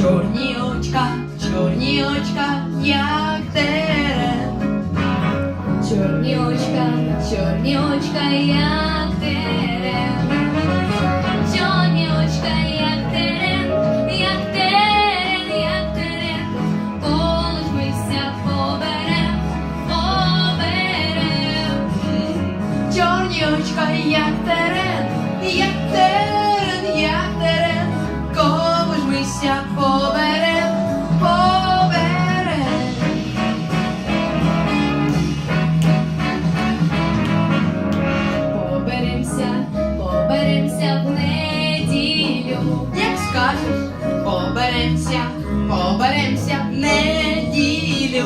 чорні очка, чорні очка, як терен. Чорні очка, чорні очка, як терен. Чорні як терен, як терен, як терен. Мися поберем, поберем. Чорні очка, як терен, поберемся, поберемся в неділю.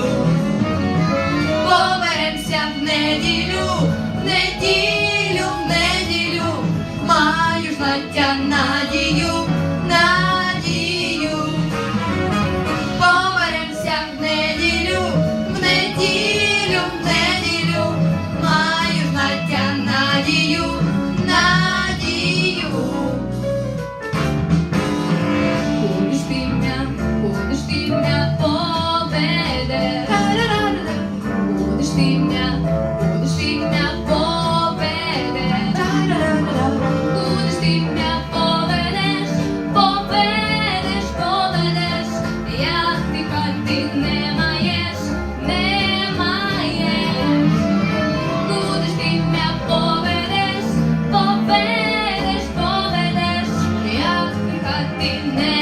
Поберемся в неділю, в неділю, в неділю. Маю ж надію, надію. Ти не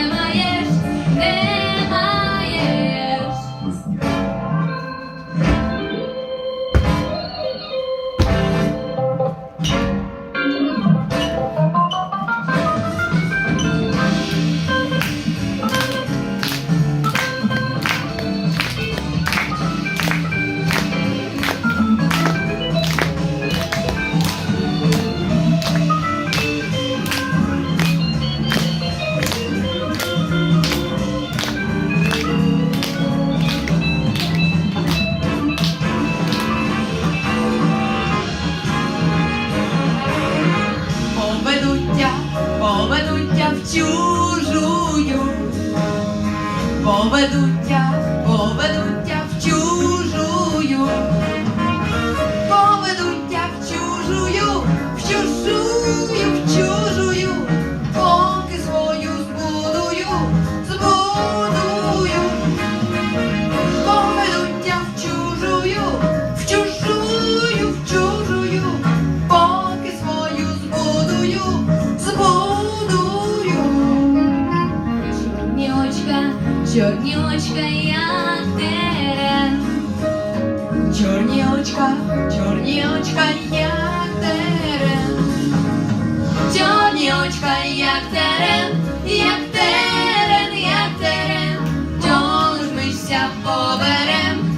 чужую. Поведуття, поведуття чорні очка, як терен, чорні очка, чорні очка, як терен, чорні очка, як терен, як терен, як терен, чоловік мися поберем.